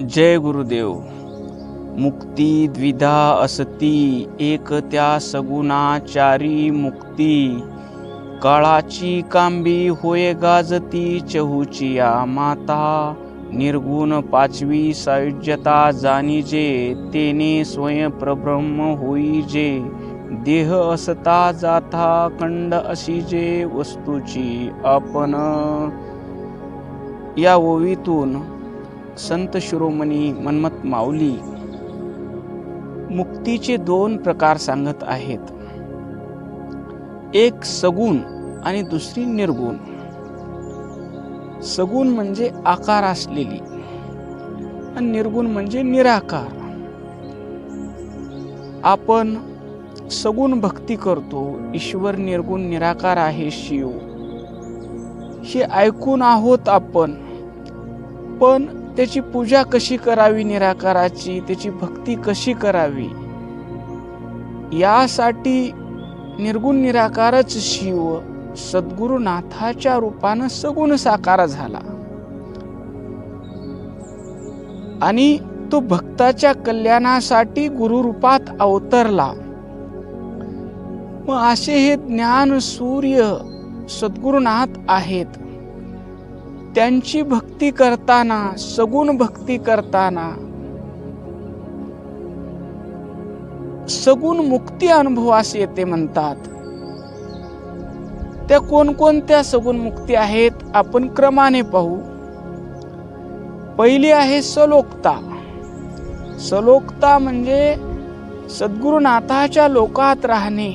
जय गुरुदेव. मुक्ती द्विधा असती एक त्या सगुणाचारी मुक्ती. काळाची कांबी होय गाजती चहूची या माता. निर्गुण पाचवी सायुज्यता जाणीजे तेने स्वयंप्रब्रह्म होईजे. देह असता जाथा खंड अशी जे वस्तूची आपण. या ओवीतून संत शिरोमणी मन्मथ माऊली मुक्तीचे दोन प्रकार सांगत आहेत. एक सगुण आणि दुसरी निर्गुण. सगुण म्हणजे आकार असलेली आणि निर्गुण म्हणजे निराकार. आपण सगुण भक्ती करतो ईश्वर निर्गुण निराकार आहे शिव. हे ऐकून आहोत आपण पण त्याची पूजा कशी करावी निराकाराची? त्याची भक्ती कशी करावी? यासाठी निर्गुण निराकारच शिव सद्गुरुनाथाच्या रूपानं सगुण साकार झाला. आणि तो भक्ताच्या कल्याणासाठी गुरुरूपात अवतरला. मग असे हे ज्ञान सूर्य सद्गुरुनाथ आहेत. त्यांची भक्ती करताना सगुण भक्ती करताना सगुण मुक्ती अनुभवास येते म्हणतात. त्या कोणकोणत्या सगुण मुक्ती आहेत आपण क्रमाने पाहू. पहिली आहे सलोकता. सलोकता म्हणजे सद्गुरुनाथाच्या लोकात राहणे.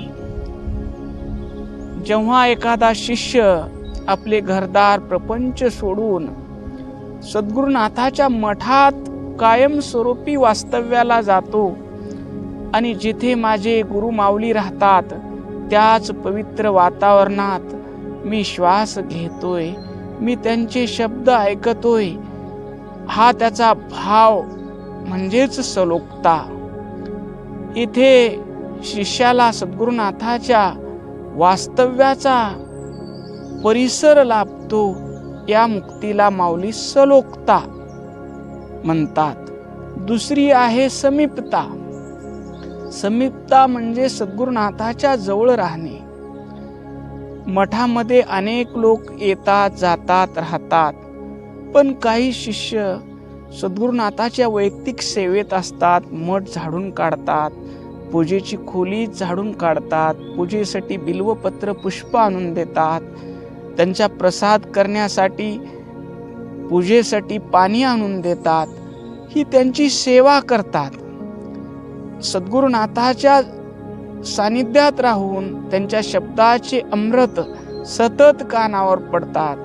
जेव्हा एखादा शिष्य आपले घरदार प्रपंच सोडून सद्गुरुनाथाच्या मठात कायमस्वरूपी वास्तव्याला जातो. आणि जिथे माझे गुरु माऊली राहतात त्याच पवित्र वातावरणात मी श्वास घेतोय. मी त्यांचे शब्द ऐकतोय. हा त्याचा भाव म्हणजेच सलोकता. इथे शिष्याला सद्गुरुनाथाच्या वास्तव्याचा परिसर लाभतो. या मुक्तीला माऊली सलोकता म्हणतात. दुसरी आहे समीपता. समीपता म्हणजे सद्गुरुनाथाच्या जवळ राहणे. मठामध्ये अनेक लोक येतात जातात राहतात. पण काही शिष्य सद्गुरुनाथाच्या वैयक्तिक सेवेत असतात मठ झाडून काढतात पूजेची खोली झाडून काढतात पूजेसाठी बिल्वपत्र पुष्प आणून देतात त्यांचा प्रसाद करण्यासाठी पूजेसाठी पाणी आणून देतात. ही त्यांची सेवा करतात. सद्गुरुनाथाच्या सानिध्यात राहून त्यांच्या शब्दाचे अमृत सतत कानावर पडतात.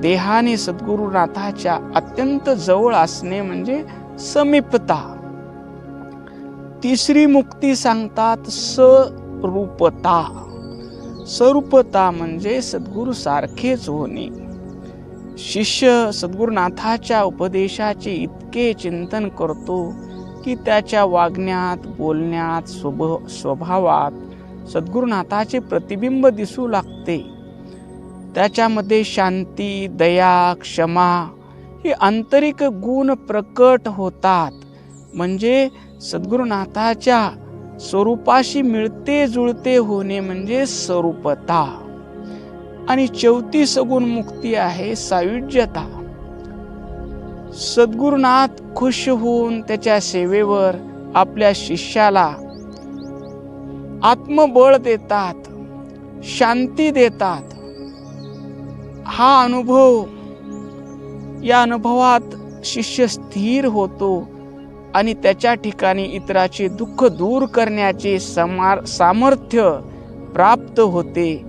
देहाने सद्गुरुनाथाच्या अत्यंत जवळ असणे म्हणजे समीपता. तिसरी मुक्ती सांगतात सरूपता. स्वरूपता म्हणजे सद्गुरु सारखेच होणे. शिष्य सद्गुरुनाथाच्या उपदेशाचे इतके चिंतन करतो की त्याच्या वागण्यात बोलण्यात स्वभ स्वभावात सद्गुरुनाथाचे प्रतिबिंब दिसू लागते. त्याच्यामध्ये शांती दया क्षमा हे आंतरिक गुण प्रकट होतात. म्हणजे सद्गुरुनाथाच्या स्वरूपाशी मिळते जुळते होणे म्हणजे स्वरूपता. आणि चौथी सगुण मुक्ती आहे सायुज्यता. सद्गुरुनाथ खुश होऊन त्याच्या सेवेवर आपल्या शिष्याला आत्मबळ देतात शांती देतात. हा अनुभव या अनुभवात शिष्य स्थिर होतो. आणि त्याच्या ठिकाणी इतराचे दुःख दूर करण्याचे समार सामर्थ्य प्राप्त होते.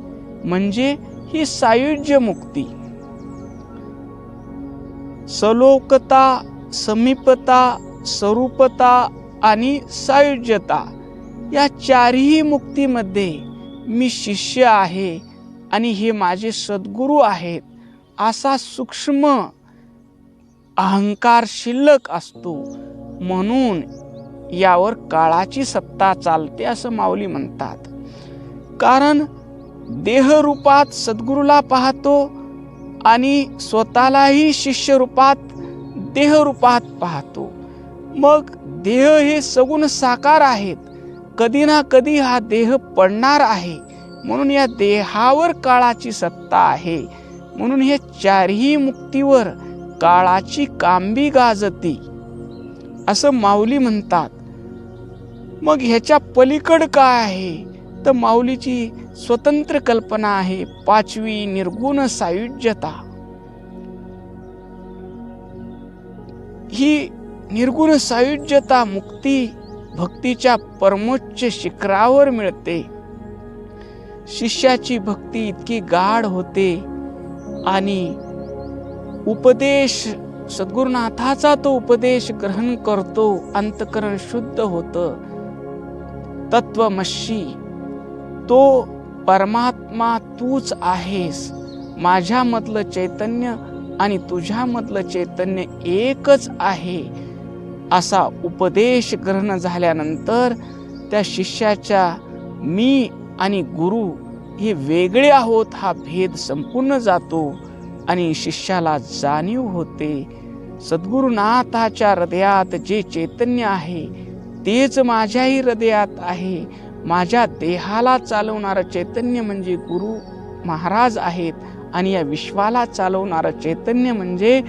म्हणजे ही सायुज्य मुक्ती. सलोकता समीपता स्वरूपता आणि सायुज्यता या चारही मुक्तीमध्ये मी शिष्य आहे आणि हे माझे सद्गुरू आहेत असा सूक्ष्म अहंकार शिल्लक असतो. म्हणून यावर काळाची सत्ता चालते असं माऊली म्हणतात. कारण देहरूपात सद्गुरूला पाहतो आणि स्वतःलाही शिष्य रूपात देहरूपात पाहतो. मग देह हे सगुण साकार आहेत. कधी ना कधी हा देह पडणार आहे. म्हणून या देहावर काळाची सत्ता आहे. म्हणून हे चारही मुक्तीवर काळाची कांबी गाजती. असं माऊली म्हणतात. मग ह्याच्या पलीकड काय आहे? तर माऊलीची स्वतंत्र कल्पना आहे पाचवी निर्गुण सायुज्यता. ही निर्गुण सायुज्यता मुक्ती भक्तीच्या परमोच्च शिखरावर मिळते. शिष्याची भक्ती इतकी गाढ होते आणि उपदेश सद्गुरुनाथाचा तो उपदेश ग्रहण करतो अंतकरण शुद्ध होतं. तत्वमशी तो परमात्मा तूच आहेस. माझ्यामधलं चैतन्य आणि तुझ्यामधलं चैतन्य एकच आहे असा उपदेश ग्रहण झाल्यानंतर त्या शिष्याच्या मी आणि गुरु हे वेगळे आहोत हा भेद संपूर्ण जातो. आणि शिष्याला जाणीव होते सद्गुरुनाथाच्या हृदयात जे चैतन्य आहे तेच माझ्याही हृदयात आहे. माझ्या देहाला चालवणारं चैतन्य म्हणजे गुरु महाराज आहेत आणि या विश्वाला चालवणारं चैतन्य म्हणजे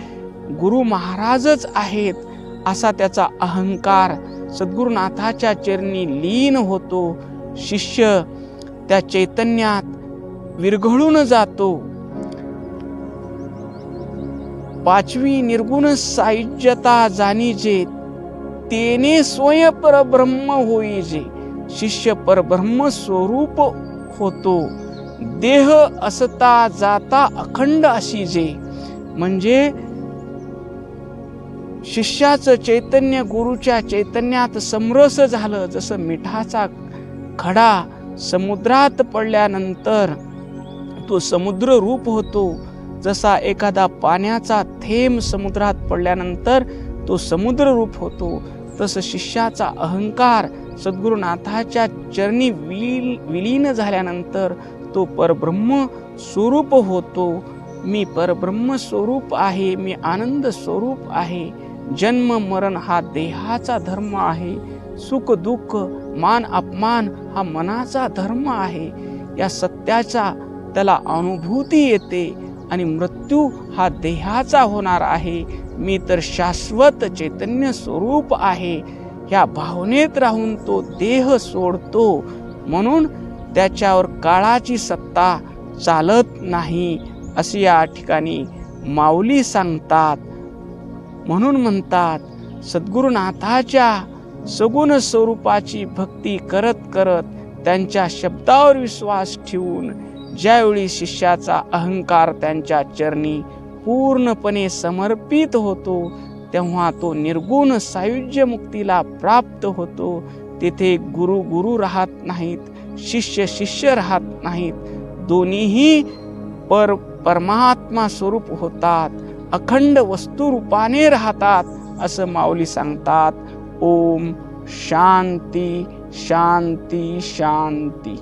गुरु महाराजच आहेत असा त्याचा अहंकार सद्गुरुनाथाच्या चरणी लीन होतो. शिष्य त्या चैतन्यात विरघळून जातो. पाचवी निर्गुण सायुज्यता जाणीजे तेने स्वय परब्रह्म होईजे. शिष्य परब्रह्म स्वरूप होतो. देह असता जाता अखंड अशी जे म्हणजे शिष्याचं चैतन्य गुरुच्या चैतन्यात समरस झालं. जसं मिठाचा खडा समुद्रात पडल्यानंतर तो समुद्र रूप होतो. जसा एखादा पाण्याचा थेंब समुद्रात पडल्यानंतर तो समुद्र रूप होतो तसं शिष्याचा अहंकार सद्गुरुनाथाच्या चरणी विलीन विलीन झाल्यानंतर तो परब्रह्म स्वरूप होतो. मी परब्रह्म स्वरूप आहे मी आनंद स्वरूप आहे. जन्म मरण हा देहाचा धर्म आहे. सुख दुःख मान अपमान हा मनाचा धर्म आहे. या सत्याचा त्याला अनुभूती येते. आणि मृत्यू हा देहाचा होणार आहे. मी तर शाश्वत चैतन्य स्वरूप आहे. ह्या भावनेत राहून तो देह सोडतो. म्हणून त्याच्यावर काळाची सत्ता चालत नाही असे या ठिकाणी माऊली सांगतात. म्हणून म्हणतात सद्गुरुनाथाच्या सगुण स्वरूपाची भक्ती करत करत त्यांच्या शब्दावर विश्वास ठेवून ज्यावेळी शिष्याचा अहंकार त्यांच्या चरणी पूर्णपणे समर्पित होतो तेव्हा तो निर्गुण सायुज्य मुक्तीला प्राप्त होतो. तेथे गुरु गुरु राहत नाहीत शिष्य शिष्य राहत नाहीत. दोन्हीही पर परमात्मा स्वरूप होतात अखंड वस्तुरूपाने राहतात असं माऊली सांगतात. ओम शांती शांती शांती.